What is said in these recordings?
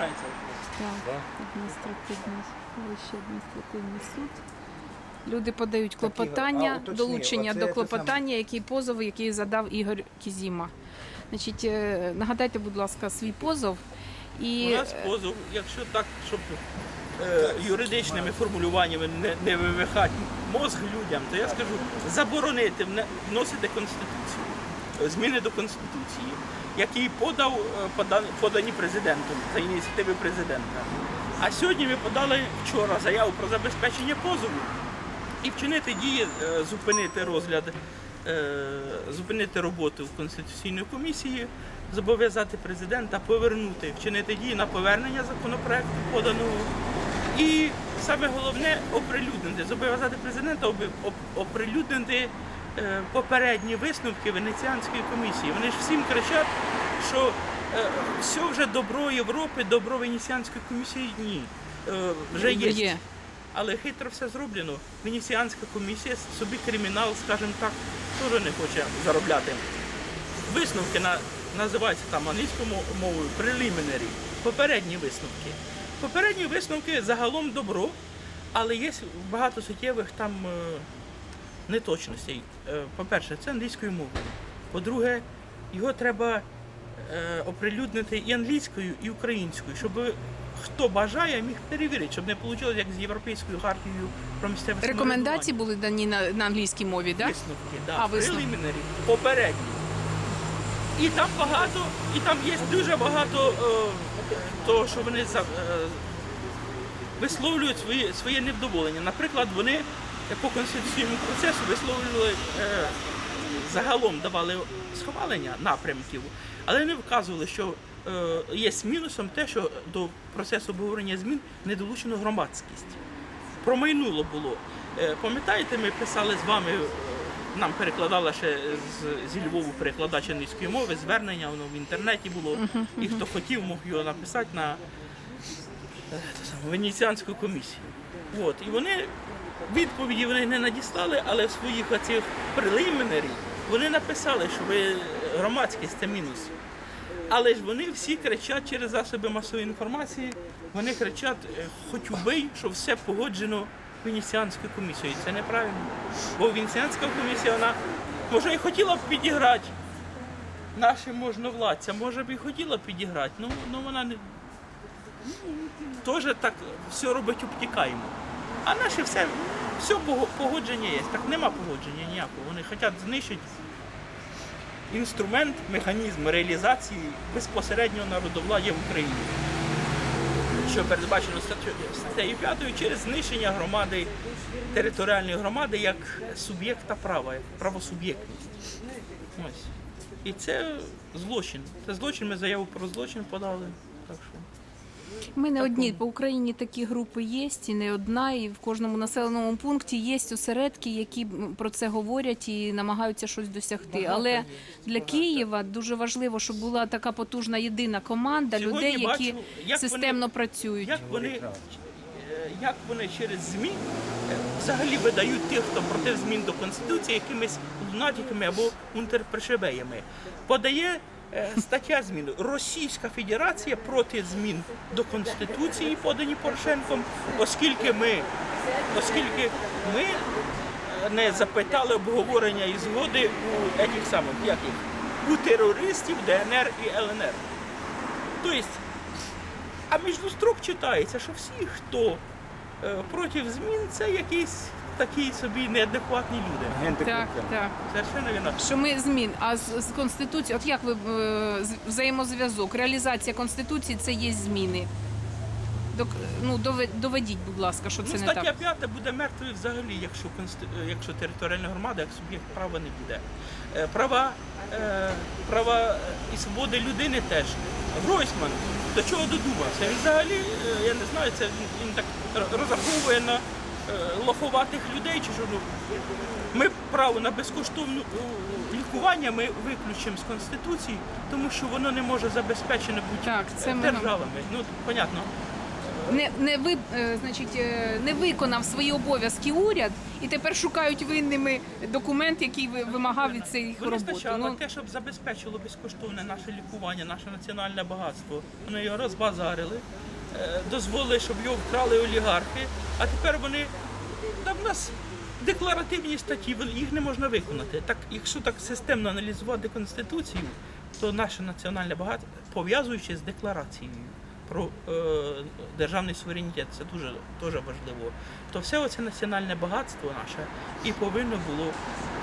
залишається. Так, адміністративний, вищий адміністративний суд. Люди подають клопотання, а уточни, долучення оце до клопотання, який позов, який задав Ігор Кізіма. Значить, е, нагадайте, будь ласка, свій позов. І У нас позов, якщо так, щоб е, юридичними формулюваннями не, не вивихати мозг людям, то я скажу заборонити вносити конституцію, зміни до конституції, які подав е, подані президентом за ініціативи президента. А сьогодні ми подали вчора заяву про забезпечення позову і вчинити дії, е, зупинити розгляд, е, зупинити роботу в Конституційної комісії, зобов'язати президента повернути, вчинити дії на повернення законопроекту поданого. І саме головне оприлюднити, зобов'язати президента оприлюднити попередні висновки Венеціанської комісії. Вони ж всім кричать, що е, все вже добро Європи, добро Венеціанської комісії ні. Е, вже є. є. Але хитро все зроблено. Венеціанська комісія собі кримінал, скажімо так, теж не хоче заробляти. Висновки на, називаються там англійською мовою preliminary, попередні висновки. Попередні висновки загалом добро, але є багато суттєвих там е, неточностей. Е, По-перше, це англійською мовою. По-друге, його треба е, оприлюднити і англійською, і українською, щоб хто бажає, міг перевірити, щоб не вийшло як з європейською хартією про місцеве Рекомендації були дані на, на англійській мові, так? Висновки, да, А, висновки. попередні. І там багато, і там є дуже багато е, того, що вони за, е, висловлюють свої, своє невдоволення. Наприклад, вони по конституційному процесу висловлювали е, загалом давали схвалення напрямків, але не вказували, що е, є мінусом те, що до процесу обговорення змін не долучено громадськість. Промайнуло було. Е, Пам'ятаєте, ми писали з вами, е, нам перекладала ще з, зі Львову перекладач англійської мови, звернення, воно в інтернеті було. І хто хотів, мог його написати на е, Венеціанську комісію. От. І вони відповіді вони не надіслали, але в своїх оцих прелімінарі вони написали, що ви громадськість це мінус. Але ж вони всі кричать через засоби масової інформації, вони кричать, е, хоч убий, що все погоджено Венеціанською комісією. Це неправильно. Бо Венеціанська комісія, вона може і хотіла б підіграти нашим можновладцям, може б і хотіла б підіграти, ну, ну вона не теж так все робить обтікаємо. А наше все, все погодження є. Так нема погодження ніякого. Вони хочуть знищити інструмент, механізм реалізації безпосереднього народовладдя в Україні, що передбачено статтею 5 через знищення громади, територіальної громади як суб'єкта права, як правосуб'єктність. Ось. І це злочин. Це злочин, ми заяву про злочин подали. Так що. Ми не одні по Україні такі групи є, і не одна, і в кожному населеному пункті є осередки, які про це говорять і намагаються щось досягти. Але для Києва дуже важливо, щоб була така потужна єдина команда Сьогодні людей, які бачу, як системно вони- працюють. Як вони, е, як вони через ЗМІ е, взагалі видають тих, хто проти змін до Конституції якимись лунатиками або унтерпрешебеями. Подає стаття змін Російська Федерація проти змін до Конституції, подані Порошенком, оскільки ми, оскільки ми е, не запитали обговорення і згоди у етих самих, як їх, у терористів ДНР і ЛНР. Тобто а між строк читається, що всі, хто е, проти змін, це якісь такі собі неадекватні люди. Так, так. Совершенно вірно. Що ми змін, а з, з конституції, от як ви е, з- взаємозв'язок, реалізація конституції це є зміни. Док, ну дове- доведіть, будь ласка, що це Ну, не стаття так. 5 буде мертвою взагалі, якщо, е, якщо територіальна громада як суб'єкт права не буде. Е, Права, е, права і свободи людини теж. Гройсман до чого додумався? Він взагалі, е, я не знаю, це він, він так р- розраховує на лоховатих людей чи що. Ну, ми право на безкоштовне е, лікування ми виключимо з Конституції, тому що воно не може забезпечено бути Так, це е, ми- державами. Ну, понятно. не, не, ви, е, значить, е, не виконав свої обов'язки уряд, і тепер шукають винними документ, який ви- вимагав від цих роботи. спочатку Ну, те, щоб забезпечило безкоштовне наше лікування, наше національне багатство. Вони його розбазарили, е, дозволили, щоб його вкрали олігархи, а тепер вони. Та в нас декларативні статті, їх не можна виконати. Так, якщо так системно аналізувати Конституцію, то наше національне багатство, пов'язуючи з декларацією про е, державний суверенітет, це дуже, дуже важливо. То все оце національне багатство наше і повинно було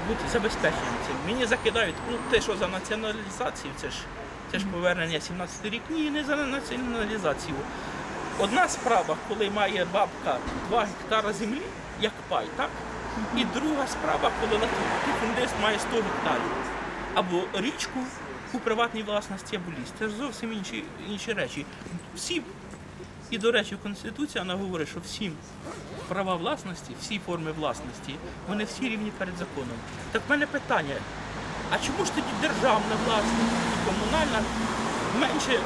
бути забезпеченим цим. Мені закидають, ну те, що за націоналізацію, це ж це ж повернення 17 рік. Ні, не за націоналізацію. Одна справа, коли має бабка 2 гектара землі, як пай, так? І друга справа, коли латифундист має 100 гектарів. Або річку у приватній власності або ліс. Це ж зовсім інші, інші речі. Всі, і до речі, Конституція вона говорить, що всім права власності, всі форми власності, вони всі рівні перед законом. Так в мене питання, а чому ж тоді державна власність і комунальна менше е,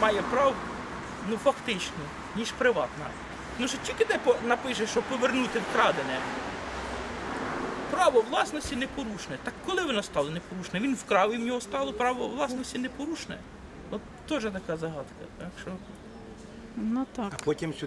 має прав, ну фактично, ніж приватна? Ну що тільки де напише, що повернути вкрадене. Право власності непорушне. Так коли воно стало непорушне? Він вкрав і в нього стало право власності непорушне. От теж така загадка. Так що ну так. А потім сюди